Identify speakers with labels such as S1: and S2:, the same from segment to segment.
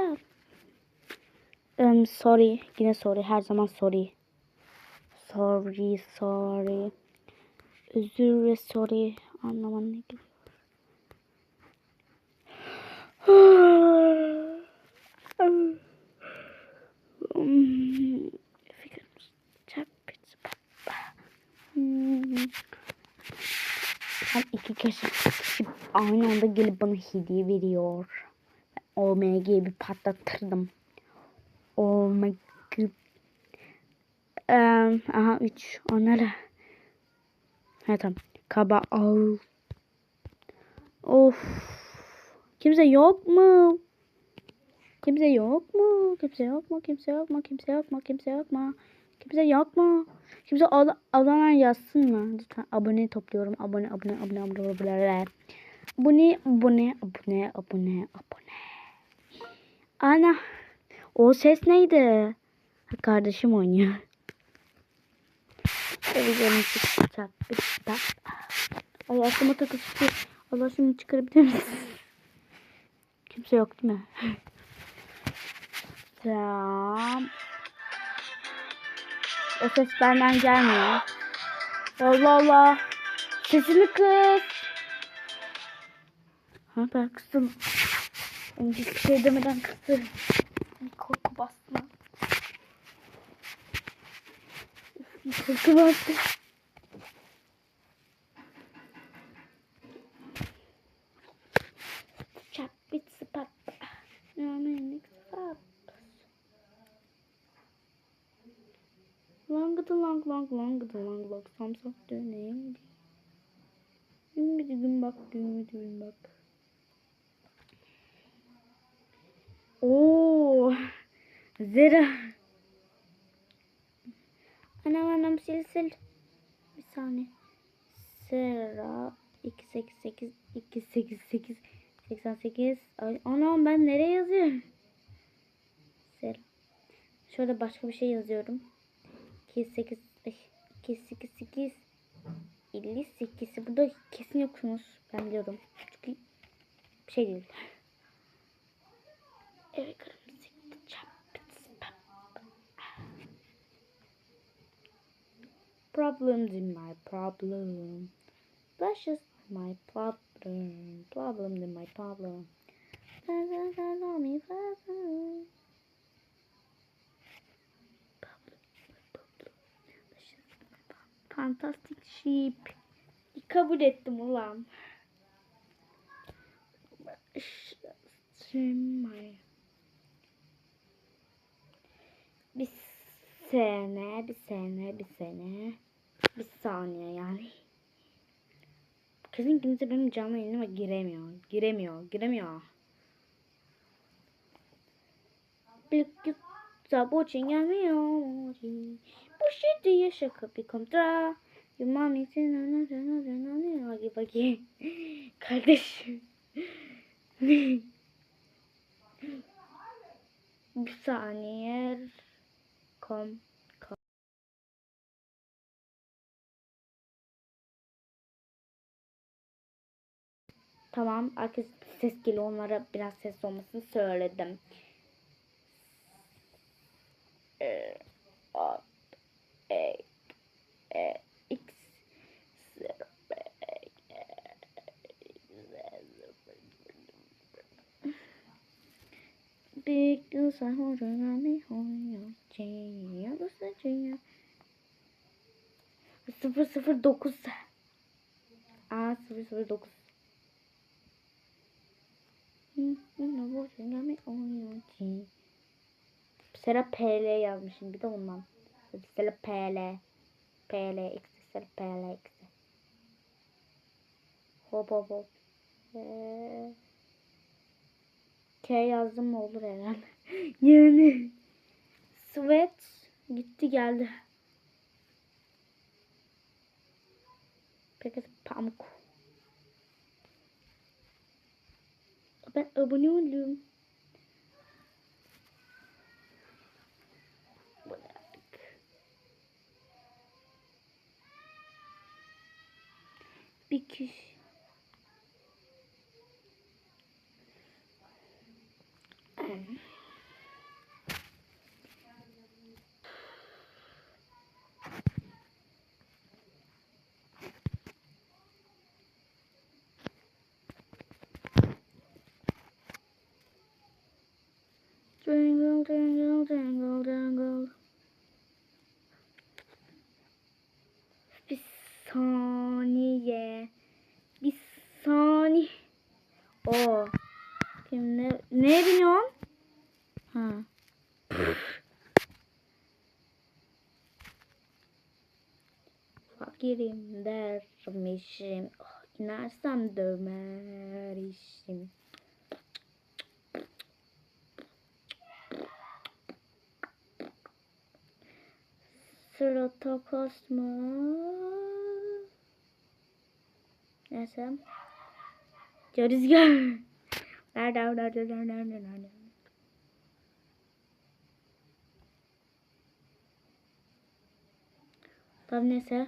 S1: Selam. Um, sorry. Yine sorry. Her zaman sorry. Sorry, sorry. Özür ve sorry anlamına geliyor? Tam iki kişi aynı anda gelip bana hediye veriyor. OMG'yi bir patlatırdım. OMG. Ee, aha 3. Onlara. Ha tamam. Kaba al. Of. Kimse yok mu? Kimse yok mu? Kimse yok mu? Kimse yok mu? Kimse yok mu? Kimse yok mu? Kimse yok mu? Kimse al alanlar yazsın mı? Lütfen abone topluyorum. Abone, abone, abone, abone, abone. Abone, abone, abone, abone, abone. Ana. O ses neydi? Ha, Kardeşim oynuyor. Televizyonu çıkacak. Ay aklıma takıldı. Allah şunu çıkarabilir misin? Kimse yok değil mi? Tamam. O ses benden gelmiyor. Allah Allah. Sesini kız. Ha ben kızım. Önce bir şey demeden kızım. Korku bastı. Korku bastı. Çap bit sıpat. Yani sıpat. Long the long long long the long long samsak döneyim. Gün bir gün bak gün bir gün bak. Oo. Zera. Anam anam sil sil. Bir saniye. Zera 288 288 88 Ay, anam ben nereye yazıyorum? Zera. Şöyle başka bir şey yazıyorum. 28 ay, 288 58 burada kesin yoksunuz. Ben biliyorum. Çünkü şey değil. Problems in my problem. That's just my problem. Problem in my problem. Fantastic sheep. Kabul ettim ulan. Bir sene, bir sene, bir sene, bir saniye yani. Kesin kimse benim canlı yayınıma giremiyor, giremiyor, giremiyor. Bir Saboçin gelmiyor. Bu şey diye şaka bir kontra. Yumami sen Hadi bakayım. Kardeşim. bir saniye. Kom. Tamam. Herkes ses geliyor. Onlara biraz ses olmasını söyledim. Ee, A, E, E, X, zero, B, E, Big news I hold around me, hold your chain, your chain. 009 A 009 Sera PL yazmışım bir de ondan. Sera PL. PL X. Sera PL X. Hop hop hop. Ee, K yazdım mı olur herhalde. yani. Sweat gitti geldi. Peki pamuk. Ben abone oldum. Bir kişi. Jingle, jingle, jingle, jingle. Bir saniye. Bir saniye. O. Kim ne? Neye biniyorsun? Ha. Fakirim dermişim. Ah, inersem dömer işim. Sırata kasma. Neyse. Ya rüzgar. Nerede, nerede, nerede, nerede? Tamam neyse.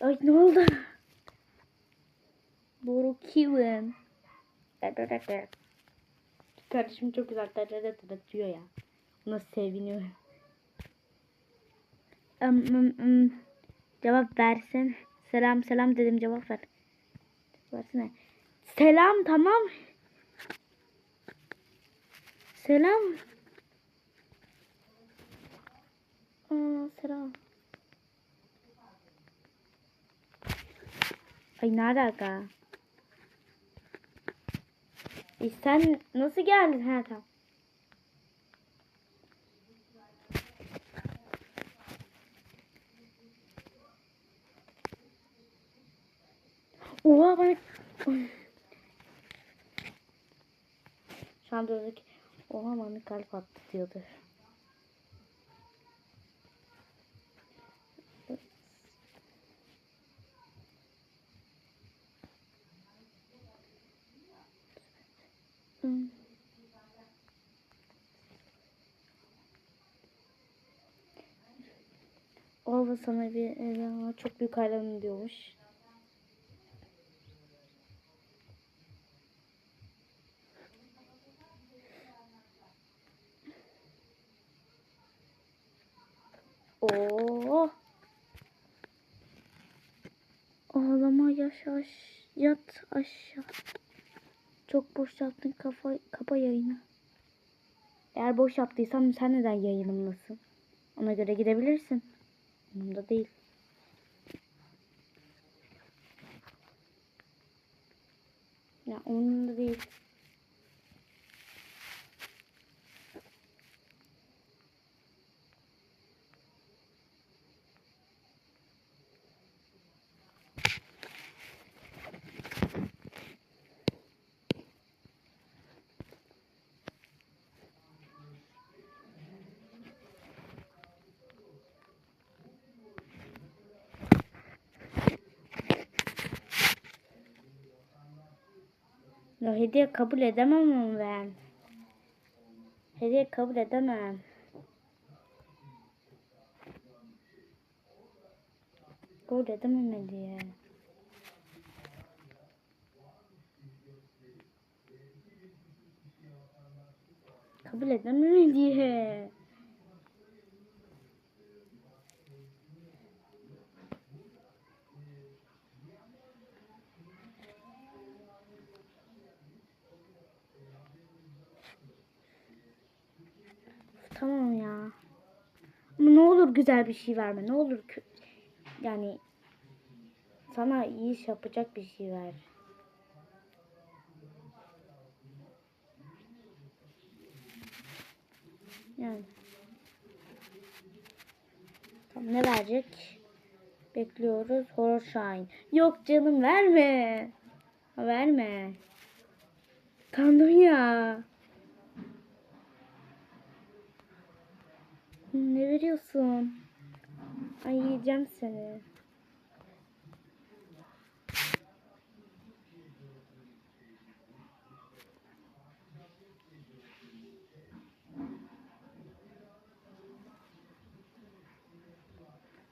S1: Ay ne oldu? Boru kiwim. Kardeşim çok güzel diyor ya. Ona seviniyorum. Im, ım, ım. Cevap versin. Selam selam dedim cevap ver. Versene. Selam tamam. Selam. Aa, selam. Ay ne alaka? E sen nasıl geldin? Ha tamam. Oha bana... Şu an durduk. Oha bana kalp attı diyordu. Oha sana bir e, çok büyük hayranım diyormuş. Aş yat aşağı. Çok boş yaptın kafa kapa yayını. Eğer boş yaptıysam sen neden yayınımdasın? Ona göre gidebilirsin. Umurumda değil. Ya umurumda değil. Ya hediye kabul edemem ben. Hediye kabul edemem. Kabul edemem hediye. Kabul edemem hediye. Tamam ya. Ne olur güzel bir şey verme. Ne olur yani sana iyi iş yapacak bir şey ver. Yani. Tamam ne verecek? Bekliyoruz. Horror Shine. Yok canım verme. Verme. Kandım ya. Ne veriyorsun? Ay yiyeceğim seni.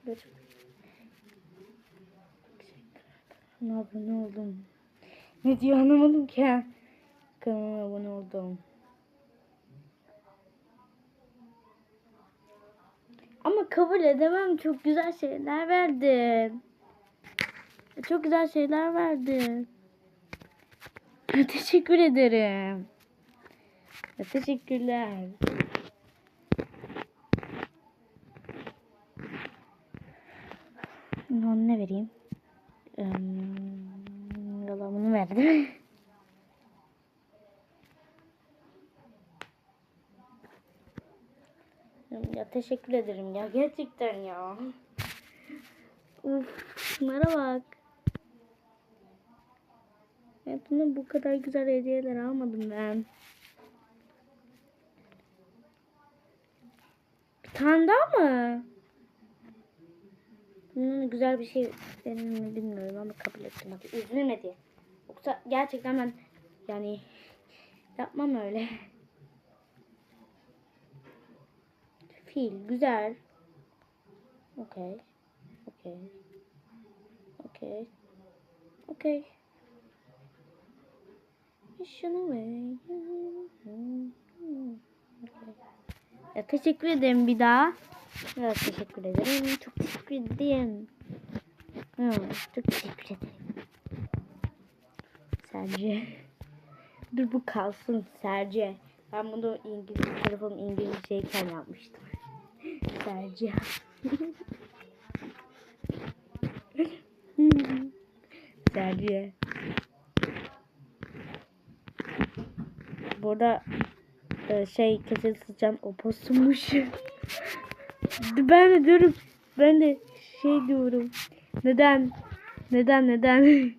S1: Dur. Ne abone oldum. Ne diyor anlamadım ki. kanalıma abone oldum. Ama kabul edemem. Çok güzel şeyler verdin. Çok güzel şeyler verdin. Teşekkür ederim. Teşekkürler. Onu ne vereyim? Ee, bunu verdim. ya teşekkür ederim ya gerçekten ya. Uf, şunlara bak. Hayatımda bu kadar güzel hediyeler almadım ben. Bir tane daha mı? Bunun güzel bir şey denir mi bilmiyorum ama kabul ettim. Hadi üzülmedi. Yoksa gerçekten ben yani yapmam öyle. Fil güzel. Okey. Okey. Okey. Okey. Şunu. Ya, teşekkür ederim bir daha. Ya, teşekkür ederim. Çok teşekkür ederim. Hı, çok teşekkür ederim. Serce. Dur bu kalsın Serce. Ben bunu İngilizce, telefon İngilizceyken yapmıştım. Serce. Serce. Burada e, şey kesin sıçan oposumuş. ben de diyorum ben de şey diyorum. Neden? Neden neden?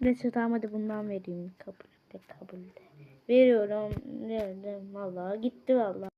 S1: Neyse tamam hadi bundan vereyim. Kabul de kabul de. Veriyorum. Verdim. Vallahi gitti vallahi.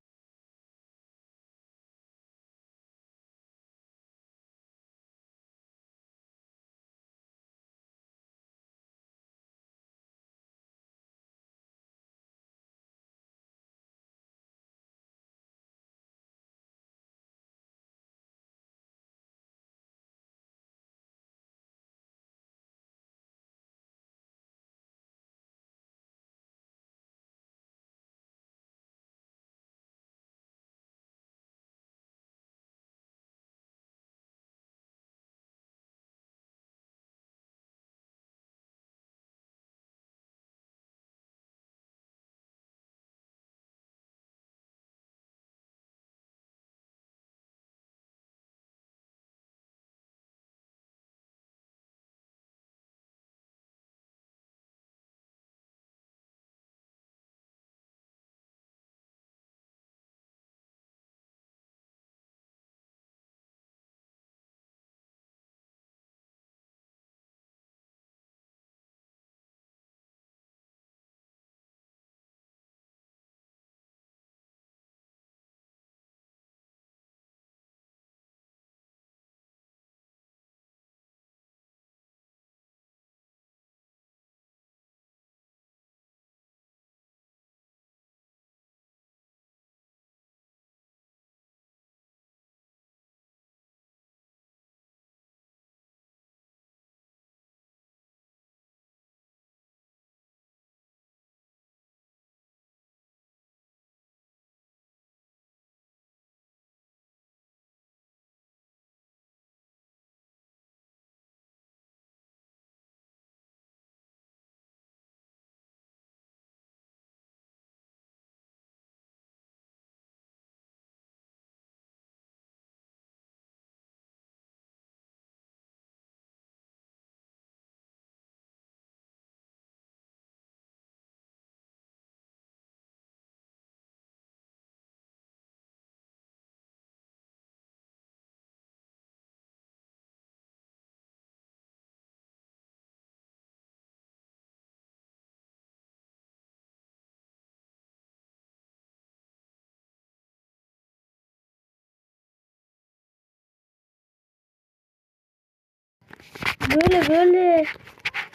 S1: Böyle böyle.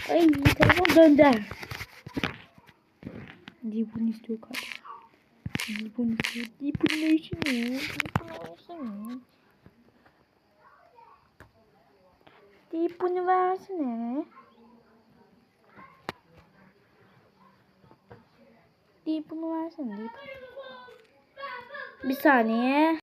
S1: Ay telefon döndü. Dipun istiyor kardeşim. Dipun istiyor. Dipun ne işin ne? Dipunu versene. deyip bunu versene deyip. Bir saniye.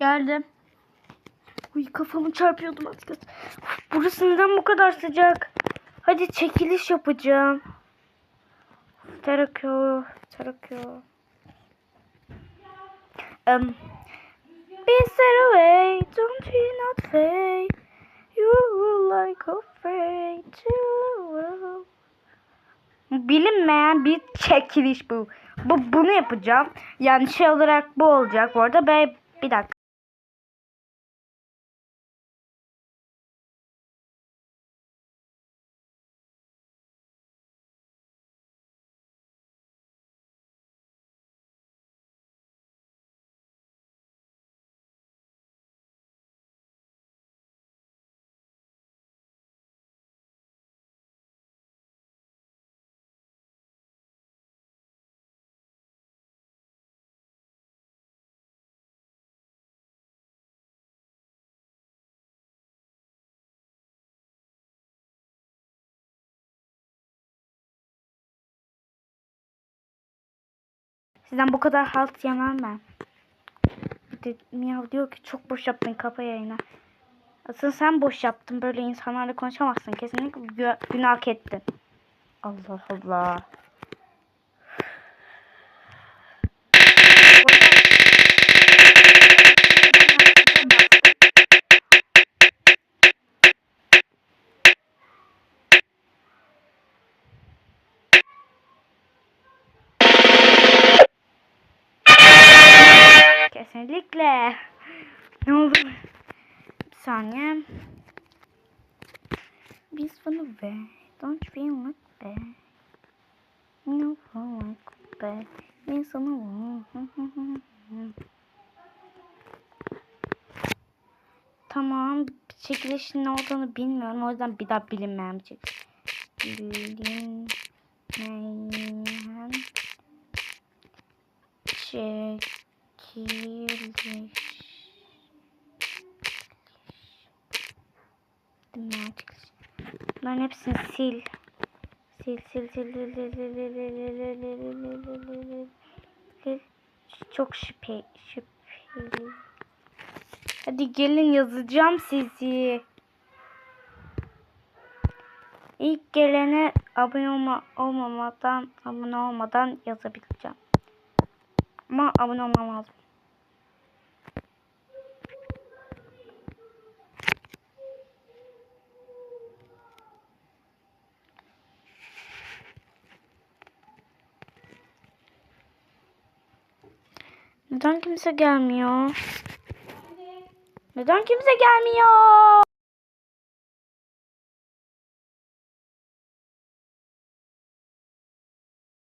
S1: Geldim. Uy kafamı çarpıyordum az. Uf, Burası neden bu kadar sıcak? Hadi çekiliş yapacağım. Terakyo, terakyo. Um, be set away, don't you not say you like afraid to Bilinmeyen bir çekiliş bu. Bu bunu yapacağım. Yani şey olarak bu olacak bu arada. Ben bir dakika. Sizden bu kadar halt yemem ben. Bir Miyav diyor ki çok boş yaptın kafa yayına. Asıl sen boş yaptın. Böyle insanlarla konuşamazsın. Kesinlikle gü- günah ettin. Allah Allah. Kesinlikle. Ne oldu? Bir saniye. Biz bunu be. Don't feel like bad. No feel like bad. Ben sana Tamam. Çekilişin ne olduğunu bilmiyorum. O yüzden bir daha bilinmeyen bir. Bilinmeyen çekiliş. Çekiliş. Bunların hepsini sil. Sil sil sil sil sil sil sil sil sil sil sil sil sil sil. Çok şüphe şüpheli. Hadi gelin yazacağım sizi. İlk gelene abone olma, olmamadan, abone olmadan yazabileceğim. Ama abone olmam lazım. Neden kimse gelmiyor? Neden kimse gelmiyor?